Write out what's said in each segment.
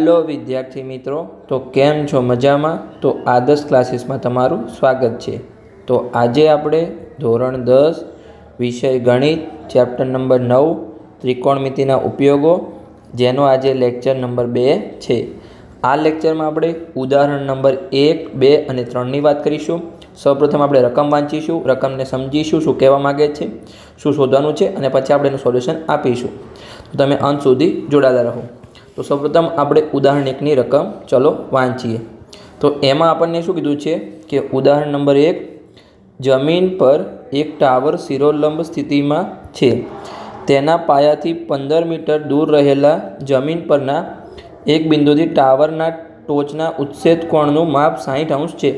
Hello વિદ્યાર્થી મિત્રો. તો કેમ છો? મજામાં? તો આદર્શ ક્લાસીસમાં તમારું સ્વાગત છે. તો આજે આપણે ધોરણ દસ, વિષય ગણિત, ચેપ્ટર નંબર નવ, ત્રિકોણમિતિના ઉપયોગો, જેનો આજે લેક્ચર નંબર બે છે. આ લેક્ચરમાં આપણે ઉદાહરણ નંબર એક, બે અને ત્રણની વાત કરીશું. સૌપ્રથમ આપણે રકમ વાંચીશું. રકમને સમજીશું, શું કહેવા માગે છે, શું શોધવાનું છે, અને પછી આપણે એનું સોલ્યુશન આપીશું. તો તમે અંત સુધી જોડાયેલા રહો. તો સૌપ્રથમ આપણે ઉદાહરણ એકની રકમ, ચલો વાંચીએ. તો એમાં આપણને શું કીધું છે કે ઉદાહરણ નંબર એક, જમીન પર એક ટાવર શિરોલંબ સ્થિતિમાં છે. તેના પાયાથી પંદર મીટર દૂર રહેલા જમીન પરના એક બિંદુથી ટાવરના ટોચના ઉચ્છેદ કોણનું માપ સાહીઠ અંશ છે.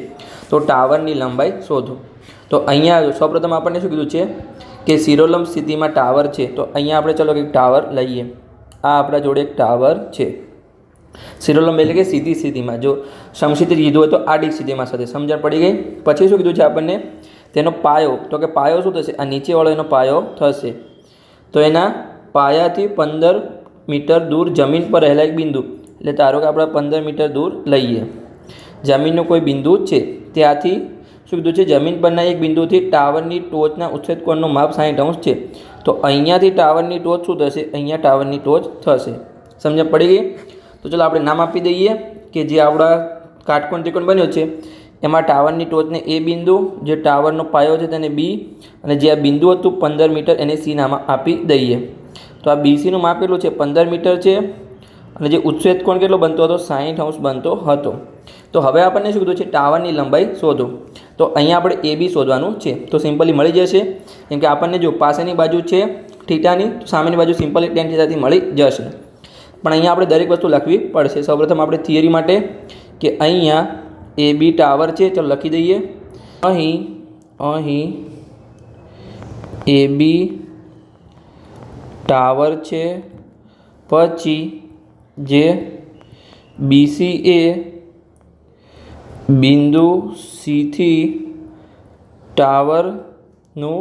તો ટાવરની લંબાઈ શોધો. તો અહીંયા સૌપ્રથમ આપણને શું કીધું છે કે શિરોલંબ સ્થિતિમાં ટાવર છે. તો અહીંયા આપણે ચલો એક ટાવર લઈએ. આ આપણા જોડે એક ટાવર છે. શિરોલંબ એટલે કે સીધી સ્થિતિમાં જો સમસ્થિતિ કીધું હોય તો આડી સ્થિતિમાં સાથે સમજણ પડી ગઈ. પછી શું કીધું છે આપણને? તેનો પાયો. તો કે પાયો શું થશે? આ નીચેવાળો એનો પાયો થશે. તો એના પાયાથી પંદર મીટર દૂર જમીન પર રહેલા એક બિંદુ. એટલે ધારો કે આપણે પંદર મીટર દૂર લઈએ. જમીનનું કોઈ બિંદુ છે. ત્યાંથી શું કીધું છે? જમીન પરના એક બિંદુથી ટાવરની ટોચના ઉચ્છેદ કોણનું માપ સાઈઠ અંશ છે. તો અહીંયાથી ટાવરની ટોચ શું થશે? અહીંયા ટાવરની ટોચ થશે. સમજણ પડી ગઈ? તો ચલો આપણે નામ આપી દઈએ કે જે આપણા કાટકોણ ત્રિકોણ બન્યો છે, એમાં ટાવરની ટોચને એ બિંદુ, જે ટાવરનો પાયો છે તેને બી, અને જે આ બિંદુ હતું પંદર મીટર એને સી નામ આપી દઈએ. તો આ બીસીનું માપ કેટલું છે? પંદર મીટર છે. અને જે ઉચ્છેદ કોણ કેટલો બનતો હતો? સાહીઠ અંશ બનતો હતો. તો હવે આપણને શું કીધું છે? ટાવરની લંબાઈ શોધો. તો અહીંયા આપણે એ બી શોધવાનું છે. તો સિમ્પલી મળી જશે. કેમ કે આપણને જો પાસેની બાજુ છે, થીટાની, તો સામેની બાજુ સિમ્પલી ટેન થીટાથી મળી જશે. પણ અહીંયા આપણે દરેક વસ્તુ લખવી પડશે. સૌપ્રથમ આપણે થિયરી માટે કે અહીંયા એ બી ટાવર છે. ચાલો લખી દઈએ. અહીં અહીં એ બી ટાવર છે. પછી જે બીસી એ બિંદુ સીથી ટાવરનું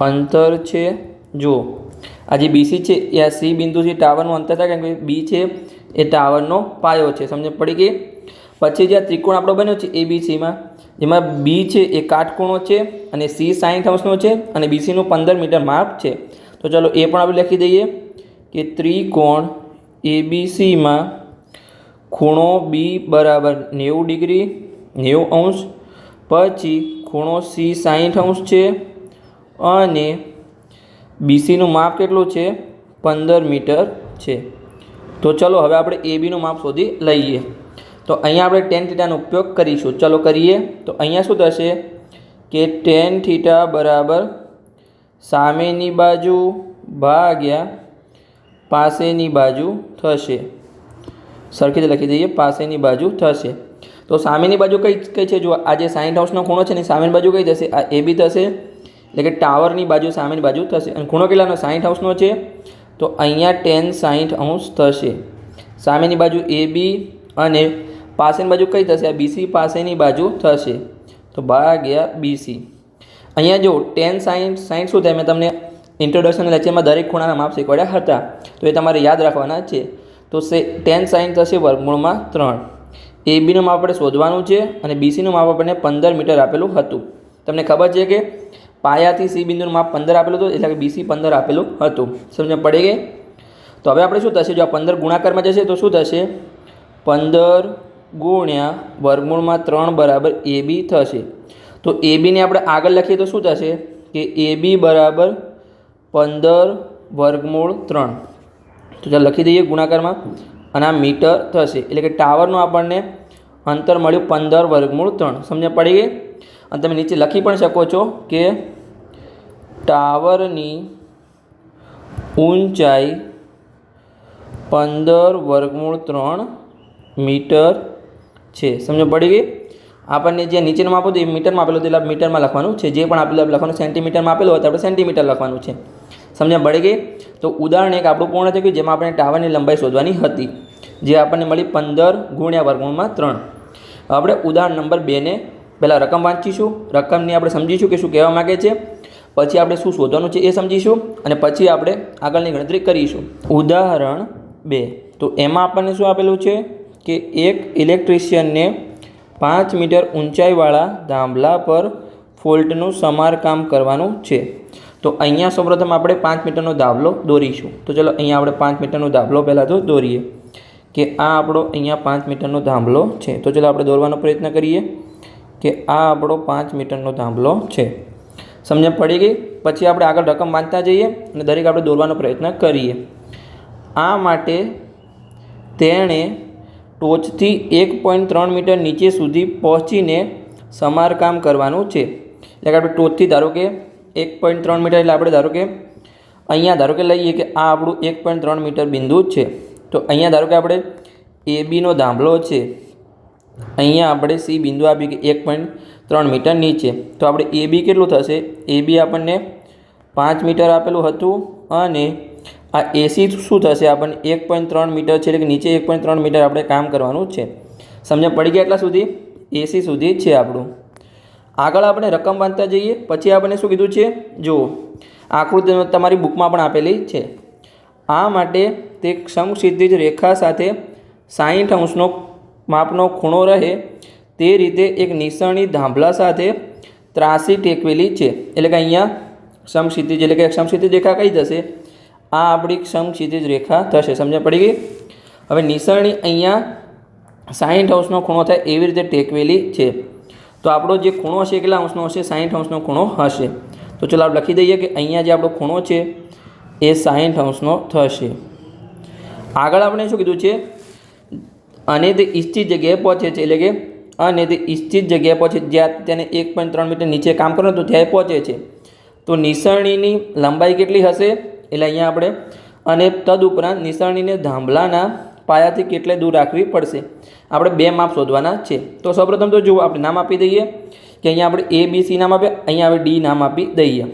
અંતર છે. જો આ જે બીસી છે, એ આ સી બિંદુથી ટાવરનું અંતર થાય કારણ કે બી છે, એ ટાવરનો પાયો છે. સમજ પડી ગઈ પછી જે આ ત્રિકોણ આપણો બન્યો છે, એ બી સીમાં જેમાં બી છે, એ કાટકોણો છે અને સી સાઠ અંશનો છે અને બીસીનું પંદર મીટર માપ છે. તો ચાલો એ પણ આપણે લખી દઈએ કે ત્રિકોણ એબીસીમાં ખૂણો બી બરાબર નેવું ડિગ્રી, નેવું અંશ, પછી ખૂણો સી સાહીઠ અંશ છે અને બીસીનું માપ કેટલું છે? પંદર મીટર છે. તો ચલો હવે આપણે એ બીનું માપ શોધી લઈએ. તો અહીંયા આપણે ટેન થીટાનો ઉપયોગ કરીશું. ચલો કરીએ. તો અહીંયા શું થશે? કે ટેન થીટા બરાબર સામેની બાજુ ભાગ્યા પાસેની બાજુ થશે. સરખી રીતે લખી દઈએ, પાસેની બાજુ થશે. તો સામેની બાજુ કઈ કઈ છે? જો આ જે સાઈઠ હાઉસનો ખૂણો છે ને સામેની બાજુ કઈ થશે આ એ બી થશે. એટલે કે ટાવરની બાજુ, સામેની બાજુ થશે. અને ખૂણો કેટલાનો? સાઠ હાઉસનો છે. તો અહીંયા ટેન સાઠ અંશ થશે. સામેની બાજુ એ બી અને પાસેની બાજુ કઈ થશે? આ બીસી પાસેની બાજુ થશે. તો ભાગ્યા બીસી અહીંયા જો ટેન સાઈઠ સાઈઠ શું થાય? મેં તમને ઇન્ટ્રોડક્શન લેક્ચરમાં દરેક ખૂણાના માપ શીખવાડ્યા હતા. તો એ તમારે યાદ રાખવાના છે. તો સે ટેન સાઇન થશે વર્ગમૂળમાં ત્રણ. એ બીનું માપ આપણે શોધવાનું છે અને બીસીનું માપ આપણને પંદર મીટર આપેલું હતું. તમને ખબર છે કે પાયાથી સી બિંદુનું માપ પંદર આપેલું હતું, એટલે કે બીસી પંદર આપેલું હતું. સમજ પડી ગઈ? તો હવે આપણે શું થશે? જો આ પંદર ગુણાકારમાં જશે, તો શું થશે? પંદર ગુણ્યા વર્ગમૂળમાં ત્રણ બરાબર એ બી થશે. તો એ બીને આપણે આગળ લખીએ તો શું થશે? કે એ બી બરાબર પંદર વર્ગમૂળ ત્રણ. તો ચાલો લખી દઈએ ગુણાકારમાં. અને આ મીટર થશે. એટલે કે ટાવરનું આપણને અંતર મળ્યું પંદર વર્ગમૂળ ત્રણ. સમજ્યા પડી ગઈ? અને તમે નીચે લખી પણ શકો છો કે ટાવરની ઊંચાઈ પંદર વર્ગમૂળ ત્રણ મીટર છે. સમજો પડી ગઈ? આપણને જે નીચેનું માપ હતું એ મીટરમાં આપેલું હતું. એટલે મીટરમાં લખવાનું છે. જે પણ આપેલું લખવાનું સેન્ટીમીટરમાં આપેલું હોય તો આપણે સેન્ટીમીટર લખવાનું છે. સમજ્યા પડી ગઈ? તો ઉદાહરણ એક આપણું પૂર્ણ થઈ ગયું જેમાં આપણે ટાવરની લંબાઈ શોધવાની હતી, જે આપણને મળી પંદર ગુણ્યા વર્ગમૂળમાં ત્રણ. આપણે ઉદાહરણ નંબર બેને પહેલાં રકમ વાંચીશું. રકમની આપણે સમજીશું કે શું કહેવા માગે છે, પછી આપણે શું શોધવાનું છે એ સમજીશું, અને પછી આપણે આગળની ગણતરી કરીશું. ઉદાહરણ બે. તો એમાં આપણને શું આપેલું છે કે એક ઇલેક્ટ્રિશિયનને પાંચ મીટર ઊંચાઈવાળા થાંભલા પર ફોલ્ટનું સમારકામ કરવાનું છે. તો અહીંયા સૌપ્રથમ આપણે પાંચ મીટરનો દાખલો દોરીશું. તો ચલો અહીંયા આપણે પાંચ મીટરનો દાખલો પહેલાં તો દોરીએ. કે આ આપણો અહીંયા પાંચ મીટરનો ધાંભલો છે. તો ચલો આપણે દોરવાનો પ્રયત્ન કરીએ. કે આ આપણો પાંચ મીટરનો ધાંભલો છે. સમજણ પડી ગઈ? પછી આપણે આગળ રકમ વાંચતા જઈએ અને દરેક આપણે દોરવાનો પ્રયત્ન કરીએ. આ માટે તેણે ટોચથી એક પોઈન્ટ ત્રણ મીટર નીચે સુધી પહોંચીને સમારકામ કરવાનું છે. એટલે આપણે ટોચથી ધારો કે એક પોઈન્ટ ત્રણ મીટર એટલે આપણે ધારો કે અહીંયા ધારો કે લઈએ કે આ આપણું એક પોઈન્ટ ત્રણ મીટર બિંદુ છે. તો અહીંયા ધારો કે આપણે એ બીનો દાંભલો છે. અહીંયા આપણે સી બિંદુ આપી કે એક પોઈન્ટ ત્રણ મીટર નીચે. તો આપણે એ બી કેટલું થશે? એ બી આપણને પાંચ મીટર આપેલું હતું અને આ એસી શું થશે? આપણને એક પોઈન્ટ ત્રણ મીટર છે એટલે કે નીચે એક પોઈન્ટ ત્રણ મીટર આપણે કામ કરવાનું છે. સમજણ પડી ગયા એટલા સુધી? એસી સુધી જ છે આપણું. આગળ આપણે રકમ બાંધતા જઈએ. પછી આપણે શું કીધું છે? જુઓ આકૃતિ તમારી બુકમાં પણ આપેલી છે. આ માટે તે સમક્ષિતિજ રેખા સાથે સાહીઠ અંશનો માપનો ખૂણો રહે તે રીતે એક નિસરણી ધાંભલા સાથે ત્રાસી ટેકવેલી છે. એટલે કે અહીંયા સમક્ષિતિજ એટલે કે સમક્ષિતિજ રેખા કઈ થશે આ આપણી સમક્ષિતિજ રેખા થશે. સમજણ પડી ગઈ? હવે નિસરણી અહીંયા સાહીઠ અંશનો ખૂણો થાય એવી રીતે ટેકવેલી છે. તો આપણો જે ખૂણો છે કેટલા અંશનો હશે? સાહીઠ અંશનો ખૂણો હશે. તો ચલો આપણે લખી દઈએ કે અહીંયા જે આપણો ખૂણો છે, એ સાહીઠ અંશનો થશે. આગળ આપણે શું કીધું છે? અને તે ઈચ્છિત જગ્યાએ પહોંચે છે, એટલે કે અને તે ઈચ્છિત જગ્યાએ પહોંચે જ્યાં તેને એક પોઈન્ટ ત્રણ મીટર નીચે કામ કરો તો ત્યાં પહોંચે છે. તો નિસરણીની લંબાઈ કેટલી હશે? એટલે અહીંયા આપણે અને તદુપરાંત નિસરણીને ધાંભલાના પાયાથી કેટલે દૂર રાખવી પડશે? આપણે બે માપ શોધવાના છે. તો સૌપ્રથમ તો જુઓ આપણે નામ આપી દઈએ કે અહીંયા આપણે એ બી સી નામ આપીએ અહીંયા આપણે ડી નામ આપી દઈએ.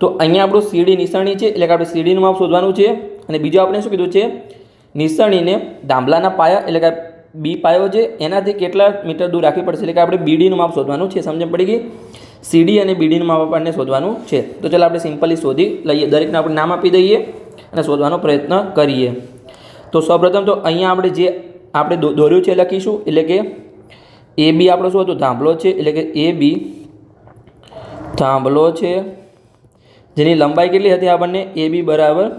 તો અહીંયા આપણું સીડી નિસરણી છે, એટલે કે આપણે સીડીનું માપ શોધવાનું છે. અને બીજું આપણે શું કીધું છે? નિસરણીને દાંભલાના પાયા, એટલે કે બી પાયો છે, એનાથી કેટલા મીટર દૂર રાખવી પડશે? એટલે કે આપણે બીડીનું માપ શોધવાનું છે, સમજણ પડી ગઈ? સીડી અને બીડીનું માપ આપણને શોધવાનું છે. તો ચાલો આપણે સિમ્પલી શોધી લઈએ. દરેકને આપણે નામ આપી દઈએ અને શોધવાનો પ્રયત્ન કરીએ. તો સૌપ્રથમ તો અહીંયા આપણે જે આપણે દોર્યું છે લખીશું, એટલે કે એ બી આપણો શું હતું? થાંભલો છે, એટલે કે એ બી થાંભલો છે. જેની લંબાઈ કેટલી હતી આપણને? એ બી બરાબર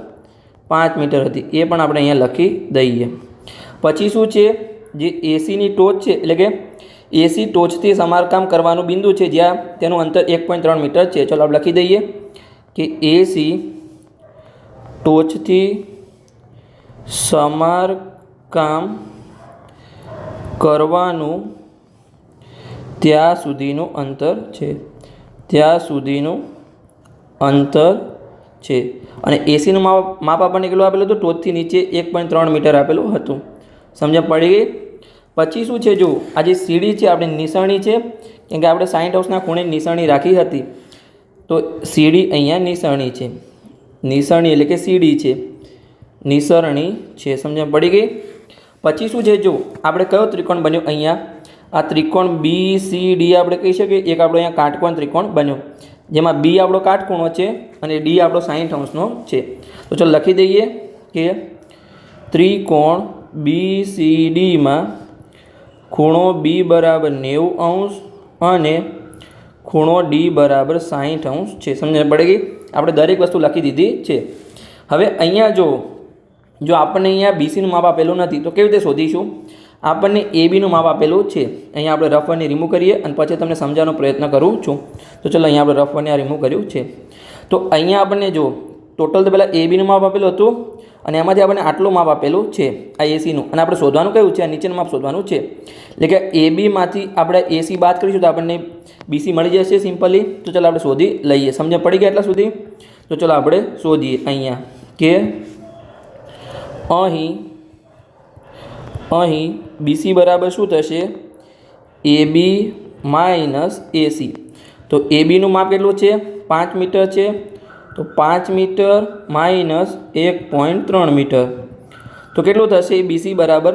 પાંચ મીટર હતી. એ પણ આપણે અહીંયા લખી દઈએ. પછી શું છે? જે એસીની ટોચ છે, એટલે કે એસી ટોચથી સમારકામ કરવાનું બિંદુ છે, જ્યાં તેનું અંતર એક પોઈન્ટ ત્રણ મીટર છે. ચલો આપણે લખી દઈએ કે એસી ટોચથી સમારકામ કરવાનું ત્યાં સુધીનું અંતર છે. ત્યાં સુધીનું અંતર છે. અને એસીનું માપ માપ આપણને કેટલું આપેલું હતું? ટોચથી નીચે એક પોઈન્ટ ત્રણ મીટર આપેલું હતું. સમજણ પડી ગઈ? પછી શું છે? જો, આ જે સીડી છે, આપણે નિસરણી છે, કેમ કે આપણે સાઈઠ હાઉસના ખૂણે નિસરણી રાખી હતી, તો સીડી અહીંયા નિસરણી છે. નિસરણી એટલે કે સીડી છે. નિસરણી છે. સમજણ પડી ગઈ? પછી શું છે જો, આપણે કયો ત્રિકોણ બન્યો અહીંયા? આ ત્રિકોણ બી સી ડી આપણે કહી શકીએ. એક આપણો અહીંયા કાટકોણ ત્રિકોણ બન્યો. જેમાં બી આપણો કાટકોણો છે અને ડી આપણો સાઈઠ અંશનો છે. તો ચાલો લખી દઈએ કે ત્રિકોણ બી સી ડીમાં ખૂણો બી બરાબર નેવું અંશ અને ખૂણો ડી બરાબર સાહીઠ અંશ છે. સમજણ પડે ગઈ? આપણે દરેક વસ્તુ લખી દીધી છે. હવે અહીંયા જો જો આપણને અહીંયા બીસીનું માપ આપેલું નથી, તો કેવી રીતે શોધીશું? આપણને એ બીનું માપ આપેલું છે. અહીંયા આપણે રફ રિમૂવ કરીએ અને પછી તમને સમજાવવાનો પ્રયત્ન કરું છું. તો ચલો અહીંયા આપણે રફ આ રિમૂવ કર્યું છે. તો અહીંયા આપણને જો ટોટલ તો પહેલાં એ બીનું માપ આપેલું હતું અને એમાંથી આપણને આટલું માપ આપેલું છે, આ એસીનું અને આપણે શોધવાનું કયું છે? આ નીચેનું માપ શોધવાનું છે. એટલે કે એ બીમાંથી આપણે એસી બાદ કરીશું તો આપણને બીસી મળી જશે સિમ્પલી. તો ચાલો આપણે શોધી લઈએ. સમજણ પડી ગયા એટલા સુધી? તો ચાલો આપણે શોધીએ અહીંયા. કે અહીં અહીં બીસી બરાબર શું થશે? એ બી માઇનસ એસી તો એ બીનું માપ કેટલું છે? પાંચ મીટર છે. તો પાંચ મીટર માઇનસ એક પોઈન્ટ ત્રણ મીટર. તો કેટલું થશે? બીસી બરાબર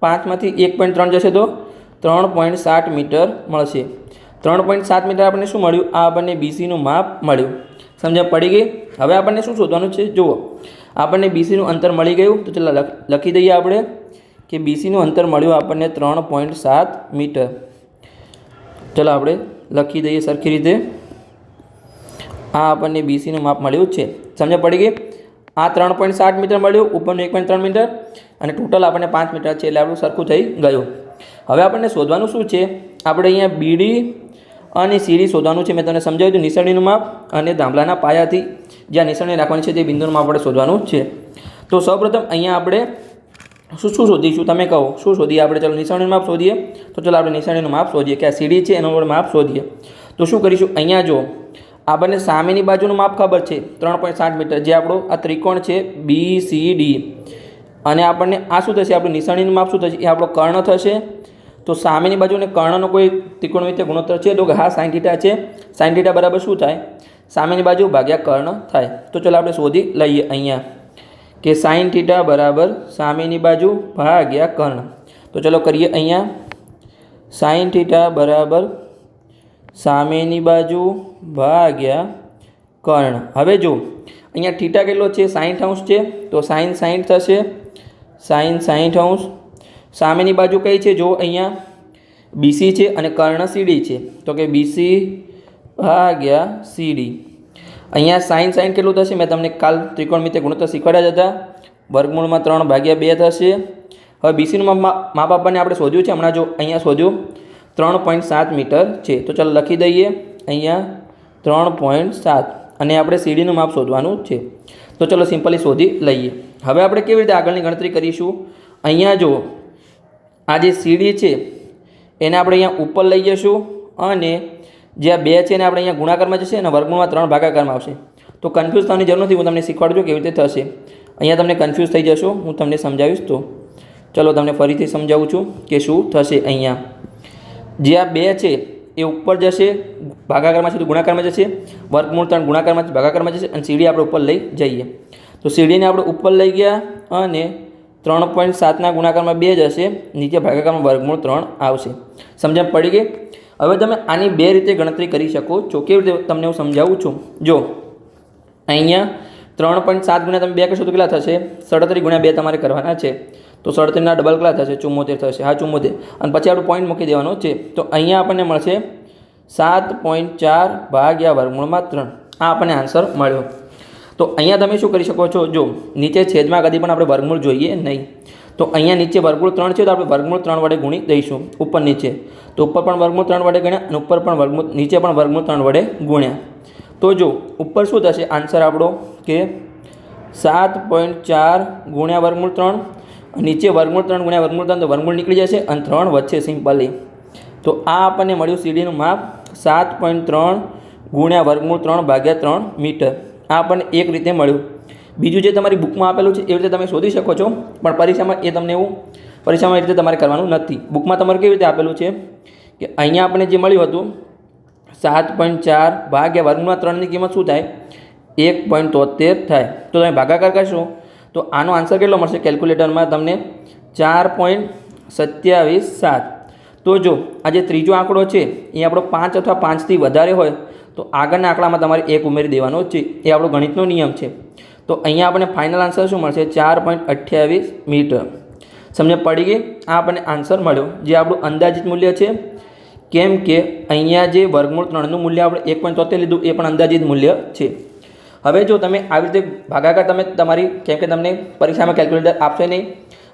પાંચમાંથી એક પોઈન્ટ ત્રણ જશે તો ત્રણ પોઈન્ટ સાત મીટર મળશે. ત્રણ પોઈન્ટ સાત મીટર આપણને શું મળ્યું? આ આપણને બીસીનું માપ મળ્યું. સમજણ પડી ગઈ? હવે આપણને શું શોધવાનું છે? જુઓ. આપણને બીસીનું અંતર મળી ગયું. તો ચાલો લખી દઈએ આપણે કે બીસીનું અંતર મળ્યું આપણને ત્રણ પોઈન્ટ સાત મીટર. ચાલો આપણે લખી દઈએ સરખી રીતે. આ આપણને બીસીનું માપ મળ્યું છે. સમજ પડી ગઈ? આ ત્રણ પોઈન્ટ સાત મીટર મળ્યું, ઉપરનું એક પોઈન્ટ ત્રણ મીટર, અને ટોટલ આપણને પાંચ મીટર છે, એટલે આપણું સરખું થઈ ગયું. હવે આપણને શોધવાનું શું છે? આપણે અહીંયા બીડી અને સીડી શોધવાનું છે. મેં તમને સમજાવ્યું હતું નિસરણીનું માપ અને ધાંભલાના પાયાથી. જ્યાં નિસરણી રાખવાની છે તે બિંદુનું માપ આપણે શોધવાનું છે. તો સૌપ્રથમ અહીંયા આપણે શું શું શોધીશું? તમે કહો, શું શોધીએ આપણે? ચાલો નિશાણીનું માપ શોધીએ. તો ચાલો આપણે નિશાણીનું માપ શોધીએ કે આ સીડી છે એનું આપણે માપ શોધીએ. તો શું કરીશું? અહીંયા જો આપણને સામેની બાજુનું માપ ખબર છે. ત્રણ પોઈન્ટ સાત મીટર. જે આપણો આ ત્રિકોણ છે બી સી ડી અને આપણને આ શું થશે? આપણું નિશાણીનું માપ શું થશે? એ આપણો કર્ણ થશે. તો સામેની બાજુને કર્ણનો કોઈ ત્રિકોણમિતિય ગુણોત્તર છે. તો હા સાઈન થીટા છે. સાઈન બરાબર શું થાય? સામેની બાજુ ભાગ્યા કર્ણ થાય. તો ચાલો આપણે શોધી લઈએ અહીંયા કે સાઈન બરાબર સામેની બાજુ ભાગ્યા કર્ણ. તો ચલો કરીએ અહીંયા. સાઈન બરાબર સામેની બાજુ ભાગ્યા કર્ણ. હવે જો, અહીંયા થીટા કેટલો છે? સાઠ અંશ છે. તો સાઈન સાઠ થશે. સાઈન સાઠ અંશ સામેની બાજુ કઈ છે? જો અહીંયા બીસી છે અને કર્ણ સીડી છે. તો કે બીસી ભાગ્યા સીડી અહીંયા સાઈન સાઈન કેટલું થશે? મેં તમને કાલ ત્રિકોણમિતિય ગુણોત્તર શીખવાડ્યા જ હતા. વર્ગમૂળમાં ત્રણ ભાગ્યા બે થશે. હવે બીસીનું માપ બાપાને આપણે શોધ્યું છે. હમણાં જો અહીંયા શોધ્યું, ત્રણ પોઈન્ટ સાત મીટર છે. તો ચાલો લખી દઈએ. અહીંયા ત્રણ પોઈન્ટ સાત. અને આપણે સીડીનું માપ શોધવાનું છે. તો ચલો સિમ્પલી શોધી લઈએ. હવે આપણે કેવી રીતે આગળની ગણતરી કરીશું? અહીંયા જો આ જે સીડી છે, એને આપણે અહીંયા ઉપર લઈ જઈશું અને જે આ બે છે એને આપણે અહીંયા ગુણાકારમાં જશે અને વર્ગમૂળમાં ત્રણ ભાગાકારમાં આવશે. તો કન્ફ્યુઝ થવાની જરૂર નથી, હું તમને શીખવાડજો કેવી રીતે થશે. અહીંયા તમને કન્ફ્યુઝ થઈ જશો, હું તમને સમજાવીશ તો. ચલો, તમને ફરીથી સમજાવું છું કે શું થશે અહીંયા. જે આ બે છે, એ ઉપર જશે, ભાગાકારમાં છે તો ગુણાકારમાં જશે, વર્ગમૂળ ત્રણ ગુણાકારમાં ભાગાકારમાં જશે અને સીડી આપણે ઉપર લઈ જઈએ. તો સીડીને આપણે ઉપર લઈ ગયા અને ત્રણ પોઈન્ટ સાતના ગુણાકારમાં બે જશે નીચે ભાગાકારમાં વર્ગમૂળ ત્રણ આવશે. સમજણ પડી ગઈ હવે તમે આની બે રીતે ગણતરી કરી શકો. છો કેવી રીતે તમને હું સમજાવું છું? જો, અહીંયા ત્રણ પોઈન્ટ સાત ગુણ્યા તમે બે કરશો તો કેટલા થશે? સડત્રીસ ગુણ્યા બે તમારે કરવાના છે. તો સડત્રીસના ડબલ કેટલા થશે? ચુમ્મોતેર થશે. હા ચુમ્મોતેર અને પછી આપણું પોઈન્ટ મૂકી દેવાનો છે. તો અહીંયા આપણને મળશે સાત પોઈન્ટ ચાર ભાગ્યા વર્ગમૂળમાં ત્રણ. આ આપણને આન્સર મળ્યો. તો અહીંયા તમે શું કરી શકો છો? જો નીચે છેદમાં કદી પણ આપણે વર્ગમૂળ જોઈએ નહીં. તો અહીંયા નીચે વર્ગમૂળ ત્રણ છે તો આપણે વર્ગમૂળ ત્રણ વડે ગુણી દઈશું ઉપર નીચે. તો ઉપર પણ વર્ગમૂળ ત્રણ વડે ગણ્યા અને ઉપર પણ વર્ગમૂળ નીચે પણ વર્ગમૂળ ત્રણ વડે ગુણ્યા. તો જો ઉપર શું થશે? આન્સર આપણો કે સાત પોઈન્ટ ચાર ગુણ્યા વર્ગમૂળ ત્રણ નીચે વર્ગમૂળ ત્રણ ગુણ્યા વર્ગમૂળ ત્રણ તો વર્ગમૂળ નીકળી જશે અને ત્રણ વચ્ચે સિમ્પલી. તો આ આપણને મળ્યું સીડીનું માપ સાત પોઈન્ટ ત્રણ ગુણ્યા વર્ગમૂળ ત્રણ ભાગ્યા ત્રણ મીટર. આ આપણને એક રીતે મળ્યું. બીજું જે તમારી બુકમાં આપેલું છે એવી રીતે તમે શોધી શકો છો, પણ પરીક્ષામાં એ તમને એવું, પરીક્ષામાં એ રીતે તમારે કરવાનું નથી. બુકમાં તમારે કેવી રીતે આપેલું છે કે અહીંયા આપણને જે મળ્યું હતું, સાત પોઈન્ટ ચાર ભાગ્યા વર્ગમાં ત્રણની કિંમત શું થાય? એક પોઈન્ટ તોતેર થાય. તો તમે ભાગાકાર કરશો, તો આનો આન્સર કેટલો મળશે? કેલ્ક્યુલેટરમાં તમને ચાર પોઈન્ટ સત્યાવીસ સાત. તો જો આ જે ત્રીજો આંકડો છે, એ આપણો પાંચ અથવા પાંચથી વધારે હોય તો આગળના આંકડામાં તમારે એક ઉમેરી દેવાનો છે. એ આપણો ગણિતનો નિયમ છે. તો અહીંયા આપણને ફાઇનલ આન્સર શું મળશે? ચાર પોઈન્ટ અઠ્યાવીસ મીટર. સમજે પડી ગઈ? આ આપણને આન્સર મળ્યો. જે આપણું અંદાજિત મૂલ્ય છે. કેમ કે અહીંયા જે વર્ગમૂળ ત્રણનું મૂલ્ય આપણે એક પોઈન્ટ તોતેર લીધું, એ પણ અંદાજિત મૂલ્ય છે. હવે જો તમે આવી રીતે ભાગાકાર તમે તમારી, કેમ કે તમને પરીક્ષામાં કેલ્ક્યુલેટર આપશે નહીં.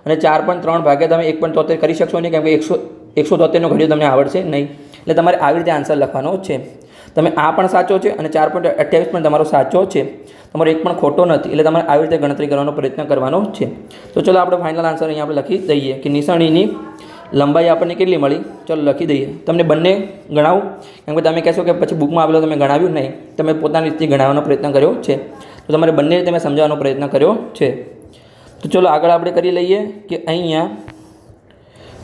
અને ચાર પોઈન્ટ ત્રણ ભાગ્યા તમે એક પોઈન્ટ તોતેર કરી શકશો નહીં, કેમ કે એકસો એકસો તોતેરનો ઘડિયો તમને આવડશે નહીં. એટલે તમારે આવી રીતે આન્સર લખવાનો છે. તમે આ પણ સાચો છે અને ચાર પોઈન્ટ અઠ્યાવીસ પણ તમારો સાચો છે. તમારો એક પણ ખોટો નથી એટલે તમારે આવી રીતે ગણતરી કરવાનો પ્રયત્ન કરવાનો છે. તો ચલો આપણે ફાઇનલ આન્સર અહીંયા આપણે લખી દઈએ કે નિશાણીની લંબાઈ આપણને કેટલી મળી? ચલો લખી દઈએ. તમને બંને ગણાવું? કેમ કે તમે કહેશો કે પછી બુકમાં આપેલો તમે ગણાવ્યું નહીં. તમે પોતાની રીતે ગણાવવાનો પ્રયત્ન કર્યો છે. તો તમારે બંને રીતે મેં સમજાવવાનો પ્રયત્ન કર્યો છે. તો ચલો આગળ આપણે કરી લઈએ કે અહીંયા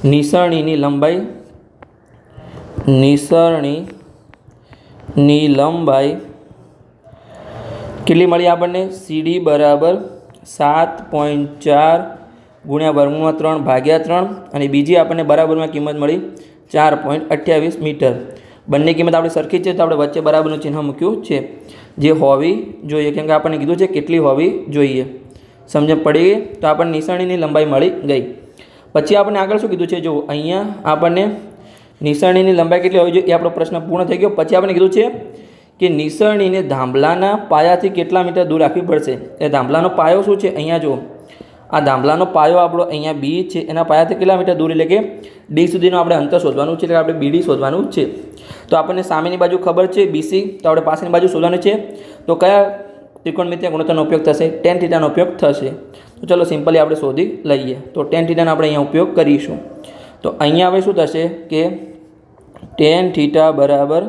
નિસરણીની લંબાઈ લંબાઈ કેટલી મળી આપણને? સીડી બરાબર સાત પોઈન્ટ ચાર ગુણ્યા વર્ગમાં ત્રણ ભાગ્યા ત્રણ અને બીજી આપણને બરાબરમાં કિંમત મળી ચાર પોઈન્ટ અઠ્યાવીસ મીટર. બંને કિંમત આપણે સરખી છે તો આપણે વચ્ચે બરાબરનું ચિહ્ન મૂક્યું છે. જે હોવી જોઈએ, કેમ કે આપણને કીધું છે કેટલી હોવી જોઈએ. સમજણ પડી તો આપણને નિશાણીની લંબાઈ મળી ગઈ. પછી આપણને આગળ શું કીધું છે? જો અહીંયા આપણને નિશાનીની લંબાઈ કેટલી હોવી જોઈએ એ આપણો પ્રશ્ન પૂર્ણ થઈ ગયો. પછી આપણે કીધું છે કે નિસરણીને ધાંભલાના પાયાથી કેટલા મીટર દૂર રાખવી પડશે? એ ધાંભલાનો પાયો શું છે? અહીંયા જુઓ. આ ધાંભલાનો પાયો આપણો અહીંયા બી છે. એના પાયાથી કેટલા મીટર દૂર? એટલે કે ડી સુધીનું આપણે અંતર શોધવાનું છે. એટલે આપણે બીડી શોધવાનું છે. તો આપણને સામેની બાજુ ખબર છે બીસી તો આપણે પાછળની બાજુ શોધવાનું છે. તો કયા ત્રિકોણમિતિય ગુણોત્તરનો ઉપયોગ થશે? ટેન થીટાનો ઉપયોગ થશે. તો ચલો સિમ્પલી આપણે શોધી લઈએ. તો ટેન થીટાનો આપણે અહીંયા ઉપયોગ કરીશું. તો અહીંયા હવે શું થશે કે ટેન થીટા બરાબર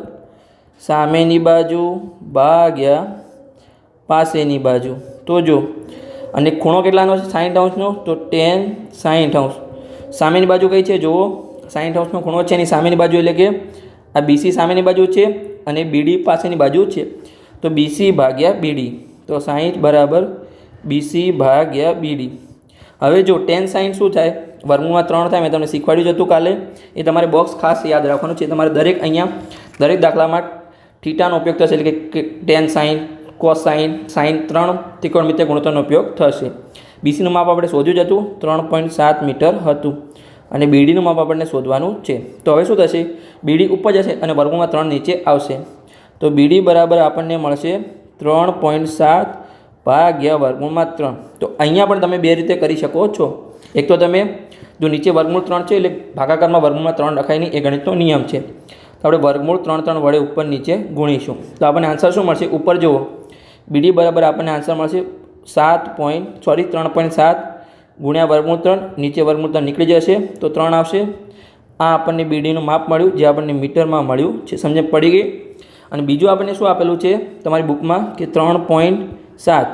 સામેની બાજુ ભાગ્યા પાસેની બાજુ. તો જો, અને ખૂણો કેટલાનો છે? સાઠ અંશનો? તો ટેન સાઠ અંશ. સામેની બાજુ કઈ છે? જુઓ સાઠ અંશનો ખૂણો છે એની સામેની બાજુ એટલે કે આ બીસી સામેની બાજુ છે અને બીડી પાસેની બાજુ છે. તો બીસી ભાગ્યા બીડી તો સાઠ બરાબર બીસી ભાગ્યા બીડી હવે જો ટેન સાઈન શું થાય? વર્ગમૂળમાં ત્રણ થાય, મેં તમને શીખવાડ્યું જ હતું કાલે. એ તમારે બોક્સ ખાસ યાદ રાખવાનું છે. તમારે દરેક અહીંયા, દરેક દાખલામાં ઠીટાનો ઉપયોગ થશે, એટલે કે tan sine cos sine sine ત્રણ ત્રિકોણમિતિય ગુણોત્તરનો ઉપયોગ થશે. બીસીનું માપ આપણે શોધ્યું જ હતું, ત્રણ પોઈન્ટ સાત મીટર હતું. અને બીડીનું માપ આપણને શોધવાનું છે. તો હવે શું થશે? બીડી ઉપર જશે અને વર્ગમાં ત્રણ નીચે આવશે. તો બીડી બરાબર આપણને મળશે ત્રણ પોઈન્ટ સાત ભાગ્યા વર્ગમૂળમાં ત્રણ. તો અહીંયા પણ તમે બે રીતે કરી શકો છો. એક તો તમે જો નીચે વર્ગમૂળ ત્રણ છે એટલે ભાગાકારમાં વર્ગમૂળમાં ત્રણ લખાય નહીં એ ગણિતનો નિયમ છે. તો આપણે વર્ગમૂળ ત્રણ ત્રણ વડે ઉપર નીચે ગુણીશું. તો આપણને આન્સર શું મળશે? ઉપર જુઓ. બીડી બરાબર આપણને આન્સર મળશે સાત પોઈન્ટ સોરી ત્રણ પોઈન્ટ સાત ગુણ્યા વર્ગમૂળ ત્રણ, નીચે વર્ગમૂળ ત્રણ નીકળી જશે. તો ત્રણ આવશે. આ આપણને બીડીનું માપ મળ્યું, જે આપણને મીટરમાં મળ્યું છે. સમજણ પડી ગઈ? અને બીજું આપણને શું આપેલું છે? તમારી બુકમાં કે ત્રણ પોઈન્ટ સાત.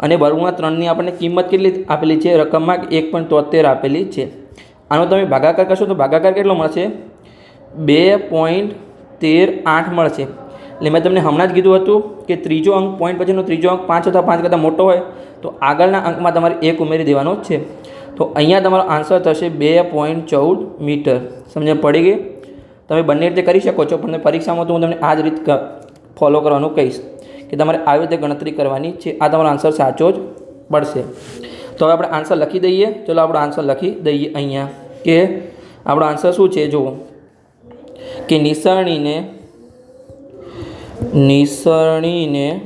અને વર્ગમાં ત્રણની આપણને કિંમત કેટલી આપેલી છે? રકમમાં એક પોઈન્ટ તોતેર આપેલી છે. આનો તમે ભાગાકાર કરશો તો ભાગાકાર કેટલો મળશે? બે પોઈન્ટ તેર આઠ મળશે. એટલે મેં તમને હમણાં જ કીધું હતું કે ત્રીજો અંક પોઈન્ટ પછીનો ત્રીજો અંક પાંચ અથવા પાંચ કરતાં મોટો હોય, તો આગળના અંકમાં તમારે એક ઉમેરી દેવાનો છે. તો અહીંયા તમારો આન્સર થશે બે પોઈન્ટ ચૌદ મીટર. સમજણ પડી ગઈ? તમે બંને રીતે કરી શકો છો, પણ પરીક્ષામાં તો હું તમને આ જ રીત ફોલો કરવાનું કહીશ કે તમારે આવી રીતે ગણતરી કરવાની છે. આ તમારો આન્સર સાચો જ પડશે. તો હવે આપણે આન્સર લખી દઈએ. ચલો આપણો આન્સર લખી દઈએ અહીંયા. કે આપણો આન્સર શું છે? જુઓ. કે નિસરણીને નિસરણીને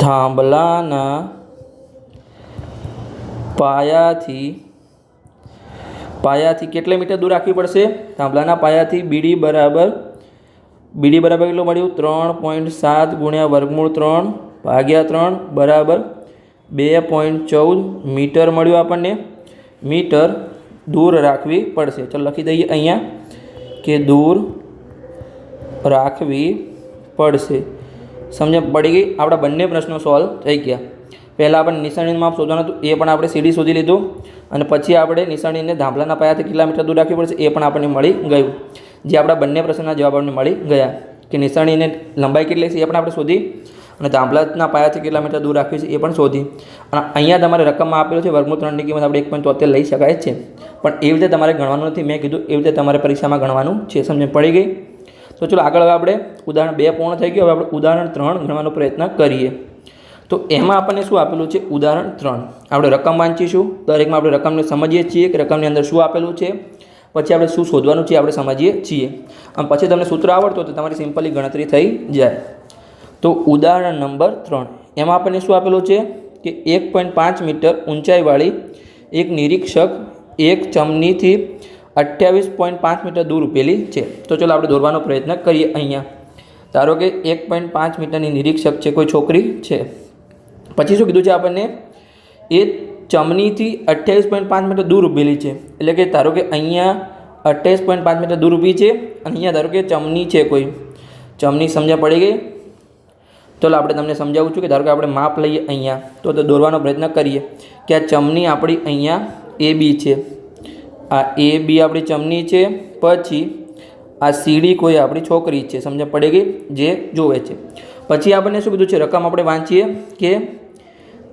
થાંભલાના પાયાથી પાયાથી કેટલા મીટર દૂર રાખવી પડશે? થાંભલાના પાયાથી બીડી બરાબર બીડી બરાબર કેટલું મળ્યું? ત્રણ પોઈન્ટ સાત ગુણ્યા વર્ગમૂળ ત્રણ ભાગ્યા ત્રણ બરાબર બે પોઈન્ટ ચૌદ મીટર મળ્યું આપણને. મીટર દૂર રાખવી પડશે. ચાલો લખી દઈએ અહીંયા કે દૂર રાખવી પડશે. સમજ પડી ગઈ? આપણા બંને પ્રશ્નો સોલ્વ થઈ ગયા. પહેલાં આપણે નિશાળીનું માપ શોધવાનું હતું. એ પણ આપણે સીડી શોધી લીધું. અને પછી આપણે નિશાણીને ધાંભલાના પાયાથી કેટલા મીટર દૂર રાખવી પડશે એ પણ આપણને મળી ગયું. જે આપણા બંને પ્રશ્નના જવાબ આપણને મળી ગયા. કે નિશાણીને લંબાઈ કેટલી છે એ પણ આપણે શોધી અને ધાંભલાના પાયાથી કેટલા મીટર દૂર રાખવી છે એ પણ શોધી. અને અહીંયા તમારે રકમમાં આપેલું છે, વર્ગમૂળ ત્રણની કિંમત આપણે એક પોઈન્ટ તોતેર લઈ શકાય છે. પણ એવી રીતે તમારે ગણવાનું નથી. મેં કીધું એવી રીતે તમારે પરીક્ષામાં ગણવાનું છે, સમજણ પડી ગઈ. તો ચલો આગળ હવે આપણે ઉદાહરણ બે પૂર્ણ થઈ ગયું. હવે આપણે ઉદાહરણ ત્રણ ગણવાનો પ્રયત્ન કરીએ. તો એમાં આપણને શું આપેલું છે? ઉદાહરણ ત્રણ. આપણે રકમ વાંચીશું. દરેકમાં આપણે રકમને સમજીએ છીએ કે રકમની અંદર શું આપેલું છે. પછી આપણે શું શોધવાનું છે આપણે સમજીએ છીએ. અને પછી તમને સૂત્ર આવડતો તો તમારી સિમ્પલી ગણતરી થઈ જાય. તો ઉદાહરણ નંબર ત્રણ. એમાં આપણને શું આપેલું છે? કે એક પોઈન્ટ પાંચ મીટર ઊંચાઈવાળી એક નિરીક્ષક એક ચમનીથી અઠ્યાવીસ પોઈન્ટ પાંચ મીટર દૂર ઉભેલી છે. તો ચલો આપણે દોરવાનો પ્રયત્ન કરીએ અહીંયા. ધારો કે એક પોઈન્ટ પાંચ મીટરની નિરીક્ષક છે, કોઈ છોકરી છે. પછી શું કીધું છે આપણને? એ ચમનીથી અઠ્યાવીસ પોઈન્ટ પાંચ મીટર દૂર ઊભેલી છે. એટલે કે ધારો કે અહીંયા અઠ્યાવીસ પોઈન્ટ પાંચ મીટર દૂર ઊભી છે અને અહીંયા ધારો કે ચમની છે કોઈ. ચમની સમજ્યા પડી ગઈ? ચલો આપણે તમને સમજાવું છું કે ધારો કે આપણે માપ લઈએ અહીંયા, તો તો દોરવાનો પ્રયત્ન કરીએ કે આ ચમની આપણી અહીંયા એ બી છે. આ એ બી આપણી ચમની છે, પછી આ સીડી કોઈ આપણી છોકરી છે સમજ પડે ગઈ? જે જોવે છે. પછી આપણને શું કીધું છે? રકમ આપણે વાંચીએ કે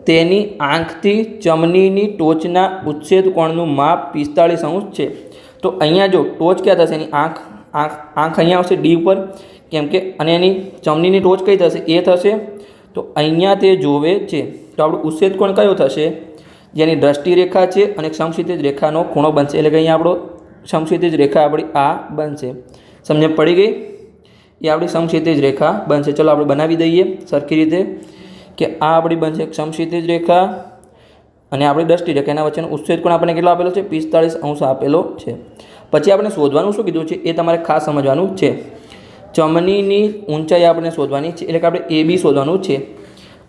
તેની આંખથી ચમનીની ટોચના ઉચ્છેદ કોણનું માપ પિસ્તાળીસ અંશ છે. તો અહીંયા જો ટોચ ક્યાં થશે? એની આંખ આંખ આંખ અહીંયા આવશે ડી ઉપર. કેમ કે અને એની ચમનીની ટોચ કઈ થશે? એ થશે. તો અહીંયા તે જોવે છે. તો આપણું ઉચ્છેદ કોણ કયો થશે? જેની દ્રષ્ટિ રેખા છે અને સમક્ષિતિજ રેખાનો ખૂણો બનશે. એટલે કે અહીંયા આપણો સમક્ષિતિજ રેખા આપણી આ બનશે. સમજ પડી ગઈ? એ આપણી સમક્ષિતિજ રેખા બનશે. ચલો આપણે બનાવી દઈએ સરખી રીતે કે આ આપણી બનશે સમક્ષિતિજ રેખા અને આપણી દ્રષ્ટિ રેખા. એના વચ્ચેનો ઉચ્છેદ કોણ આપણને કેટલો આપેલો છે? પિસ્તાળીસ અંશ આપેલો છે. પછી આપણે શોધવાનું શું કીધું છે? એ તમારે ખાસ સમજવાનું છે. ચમનીની ઊંચાઈ આપણે શોધવાની છે, એટલે કે આપણે એ બી શોધવાનું છે.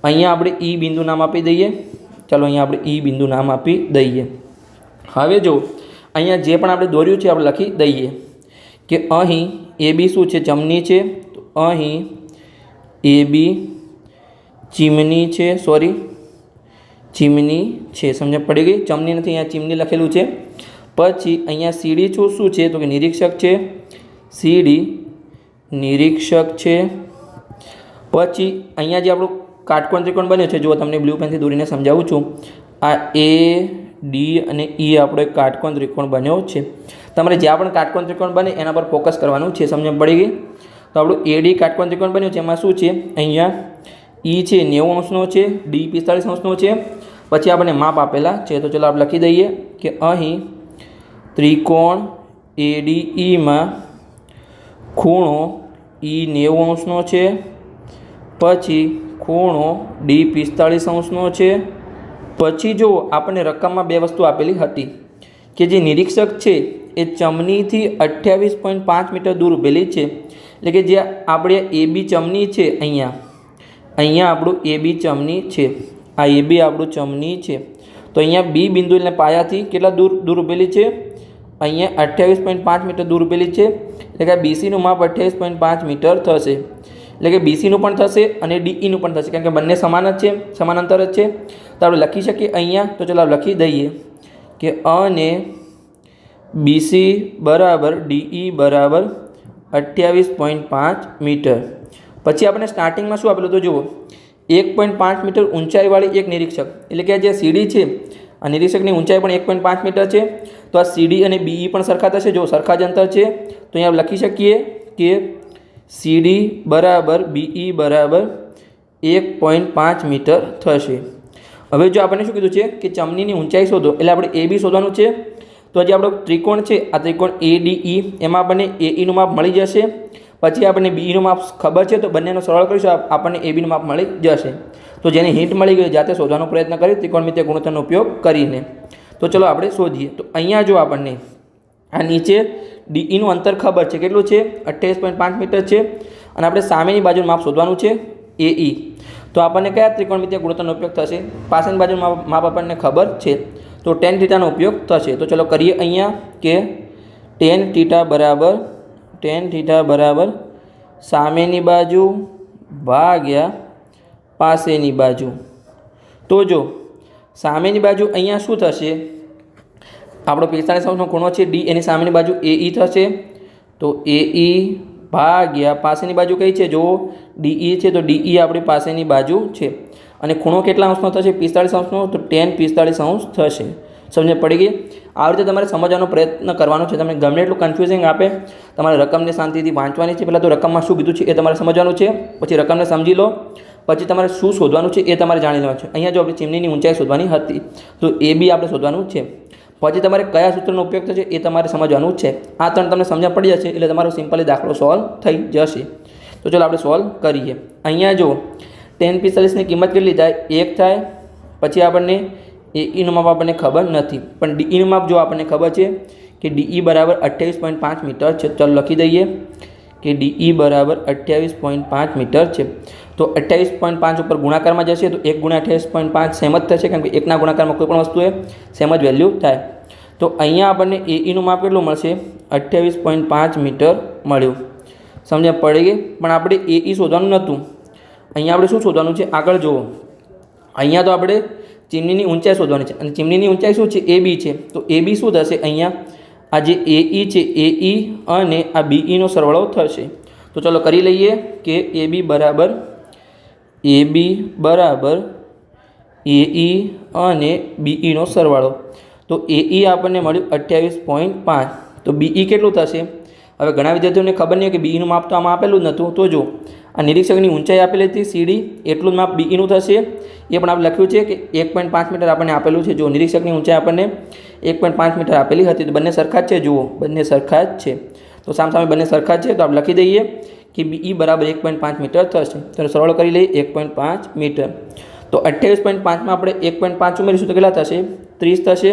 અહીંયા આપણે ઈ બિંદુ નામ આપી દઈએ. ચાલો અહીંયા આપણે ઈ બિંદુ નામ આપી દઈએ. હવે જો, અહીંયા જે પણ આપણે દોર્યું છે આપણે લખી દઈએ કે અહીં એ બી શું છે? ચમની છે. તો અહીં એ બી ચીમની છે સોરી ચીમની છે, સમજ પડી ગઈ? ચમની નથી, અહીંયા ચીમની લખેલું છે. પછી અહીંયા સીડી શું શું છે? તો કે નિરીક્ષક છે. સીડી નિરીક્ષક છે. પછી અહીંયા જે આપણું કાટકોણ ત્રિકોણ બન્યો છે જો તમને બ્લુ પેનથી દોરીને સમજાવું છું. આ એ, ડી અને ઈ આપણો એક કાટકોણ ત્રિકોણ બન્યો છે. તમારે જ્યાં પણ કાટકોણ ત્રિકોણ બને એના પર ફોકસ કરવાનું છે સમજણ પડી ગઈ? તો આપણું એડી કાટકોણ ત્રિકોણ બન્યું છે, એમાં શું છે? અહીંયા ઈ છે, નેવું અંશનો છે, ડી પિસ્તાળીસ અંશનો છે. પછી આપણને માપ આપેલા છે, તો ચલો આપણે લખી દઈએ કે અહીં ત્રિકોણ એડીઈમાં ખૂણો ઈ નેવું અંશનો છે. પછી ખૂણો ડી પિસ્તાળીસ અંશનો છે. પછી જો આપણને રકમમાં બે વસ્તુ આપેલી હતી કે જે નિરીક્ષક છે એ ચમનીથી અઠ્યાવીસ પોઈન્ટ પાંચ મીટર દૂર ઊભેલી છે. એટલે કે જે આપણે એ બી ચમની છે અહીંયા. અહીંયા આપણું એ બી ચમની છે. આ એ બી આપણું ચમની છે. તો અહીંયા બી બિંદુ એટલે પાયાથી કેટલા દૂર દૂર ઊભેલી છે? અહીંયા અઠ્યાવીસ પોઈન્ટ પાંચ મીટર દૂર ઊભેલી છે. એટલે કે બીસીનું માપ અઠ્યાવીસ પોઈન્ટ પાંચ મીટર થશે. એટલે કે બીસીનું પણ થશે અને ડીઈનું પણ થશે. કારણ કે બંને સમાન જ છે સમાન અંતર જ છે. તો આપણે લખી શકીએ અહીંયા. તો ચલો લખી દઈએ કે અને બીસી બરાબર ડીઈ બરાબર અઠ્યાવીસ પોઈન્ટ પાંચ મીટર. પછી આપણે સ્ટાર્ટિંગમાં શું આપેલું તો જુઓ. એક પોઈન્ટ પાંચ મીટર ઊંચાઈવાળી એક નિરીક્ષક. એટલે કે જે સીડી છે, આ નિરીક્ષકની ઊંચાઈ પણ એક પોઈન્ટ પાંચ મીટર છે. તો આ સીડી અને બીઈ પણ સરખા થશે? જો સરખા જ અંતર છે, તો અહીંયા લખી શકીએ કે સીડી બરાબર બીઈ બરાબર એક પોઈન્ટ પાંચ મીટર થશે. હવે જો આપણને શું કીધું છે કે ચમનીની ઊંચાઈ શોધો, એટલે આપણે એ બી શોધવાનું છે. તો હજી આપણો ત્રિકોણ છે, આ ત્રિકોણ એ ડીઈ એમાં આપણને એ ઈનું માપ મળી જશે. પછી આપણને બીઈનું માપ ખબર છે, તો બંનેનો સરળ કરીશું આપણને એ બીનું માપ મળી જશે. તો જેને હિંટ મળી ગઈ, જાતે શોધવાનો પ્રયત્ન કરી ત્રિકોણમિતિય ગુણોત્તરનો ઉપયોગ કરીને. તો ચલો આપણે શોધીએ. તો અહીંયા જો આપણને આ નીચે ડીઈનું અંતર ખબર છે કેટલું છે? અઠ્યાવીસ પોઈન્ટ પાંચ મીટર છે. અને આપણે સામેની બાજુનું માપ શોધવાનું છે એ તો આપણને કયા ત્રિકોણમિતિય ગુણોત્તરનો ઉપયોગ થશે? પાછળની માપ માપ આપણને ખબર છે. તો ટેન થીટાનો ઉપયોગ થશે. તો ચલો કરીએ અહીંયા કે ટેન થીટા બરાબર ટેન થીટા બરાબર સામેની બાજુ ભાગ્યા પાસેની બાજુ. તો જો સામેની બાજુ અહીંયા શું થશે? આપણો પિસ્તાળીસ અંશનો ખૂણો છે ડી એની સામેની બાજુ એ ઈ થશે. તો એ ઈ ભાગ્યા પાસેની બાજુ કઈ છે? જો ડીઈ છે તો ડીઈ આપણી પાસેની બાજુ છે. અને ખૂણો કેટલા અંશનો થશે? પિસ્તાળીસ અંશનો, તો ટેન પિસ્તાળીસ અંશ થશે. સમજ પડી ગઈ. આ રીતે તમારે સમજવાનો પ્રયત્ન કરવાનો છે. તમને ગમે એટલું કન્ફ્યુઝિંગ આપે, તમારે રકમને શાંતિથી વાંચવાની છે. પહેલાં તો રકમમાં શું કીધું છે એ તમારે સમજવાનું છે. પછી રકમને સમજી લો. પછી તમારે શું શોધવાનું છે એ તમારે જાણી લેવાનું છે. અહીંયા જો આપણે ચીમનીની ઊંચાઈ શોધવાની હતી, તો એ બી આપણે શોધવાનું છે. પછી તમારે કયા સૂત્રનો ઉપયોગ થશે એ તમારે સમજવાનું છે. આ ત્રણ તમને સમજણ પડી જશે, એટલે તમારો સિમ્પલી દાખલો સોલ્વ થઈ જશે. તો ચાલો આપણે સોલ્વ કરીએ. અહીંયા જો ટેન પિસ્તાલીસની કિંમત કેટલી થાય એક થાય. પછી આપણને એ માપ આપણને ખબર નથી. પણ ડીઈનું માપ જો આપણને ખબર છે કે ડીઈ બરાબર અઠ્યાવીસ પોઈન્ટ પાંચ મીટર છે. ચાલો લખી દઈએ કે ડીઈ બરાબર અઠ્યાવીસ પોઈન્ટ પાંચ મીટર છે. તો અઠ્યાવીસ પોઈન્ટ પાંચ ઉપર ગુણાકારમાં જશે તો એક ગુણ્યા અઠ્યાવીસ પોઈન્ટ પાંચ સેમ જ થશે કારણ કે એકના ગુણાકારમાં કોઈ પણ વસ્તુએ સેમ જ વેલ્યુ થાય. તો અહીંયા આપણને એઈનું માપ કેટલું મળશે? અઠ્યાવીસ પોઈન્ટ પાંચ મીટર મળ્યું. સમજ્યા પડી ગઈ? પણ આપણે એઈ શોધવાનું નહોતું. અહીંયા આપણે શું શોધવાનું છે? આગળ જુઓ. અહીંયા તો આપણે ચીમનીની ઊંચાઈ શોધવાની છે. અને ચીમનીની ઊંચાઈ શું છે? એ બી છે. તો એ બી શું થશે? અહીંયા આ જે એ ઈ છે, એ ઈ અને આ બી ઈનો સરવાળો થશે. તો ચલો કરી લઈએ કે એ બી બરાબર, એ બી બરાબર, એ ઈ અને બીઈનો સરવાળો. તો એ ઈ આપણને મળ્યું અઠ્યાવીસ પોઈન્ટ પાંચ. તો બીઈ કેટલું થશે? હવે ઘણા વિદ્યાર્થીઓને ખબર નહીં કે બીઈનું માપ તો આમાં આપેલું જ નહોતું. તો જો, આ નિરીક્ષકની ઊંચાઈ આપેલી હતી સીડી એટલું જ માપ બીઈનું થશે. એ પણ આપણે લખ્યું છે કે એક પોઈન્ટ પાંચ મીટર આપણને આપેલું છે. જો, નિરીક્ષકની ઊંચાઈ આપણને એક પોઈન્ટ પાંચ મીટર આપેલી હતી, તો બંને સરખા જ છે. જુઓ, બંને સરખા જ છે. તો સામ સામે બંને સરખા જ છે, તો આપણે લખી દઈએ કે બીઈ બરાબર એક પોઈન્ટ પાંચ મીટર થશે. તો સરળ કરી લઈએ, એક પોઈન્ટ પાંચ મીટર. તો અઠ્યાવીસ પોઈન્ટ પાંચમાં આપણે એક પોઈન્ટ પાંચ ઉમેરીશું તો કેટલા થશે? ત્રીસ થશે.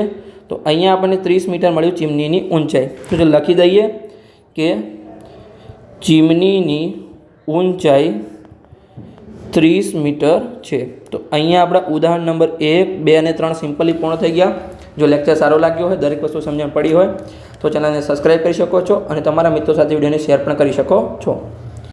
તો અહીંયા આપણને ત્રીસ મીટર મળ્યું ચીમનીની ઊંચાઈ. તો જો લખી દઈએ. કે ચીમનીની ઊંચાઈ ત્રીસ મીટર છે. તો અહીંયા આપણા ઉદાહરણ નંબર એક, બે અને ત્રણ સિમ્પલી પૂર્ણ થઈ ગયા. જો લેક્ચર સારો લાગ્યો હોય, દરેક વસ્તુ સમજણ પડી હોય, તો ચેનલને સબસ્ક્રાઈબ કરી શકો છો અને તમારા મિત્રો સાથે વિડીયોને શેર પણ કરી શકો છો.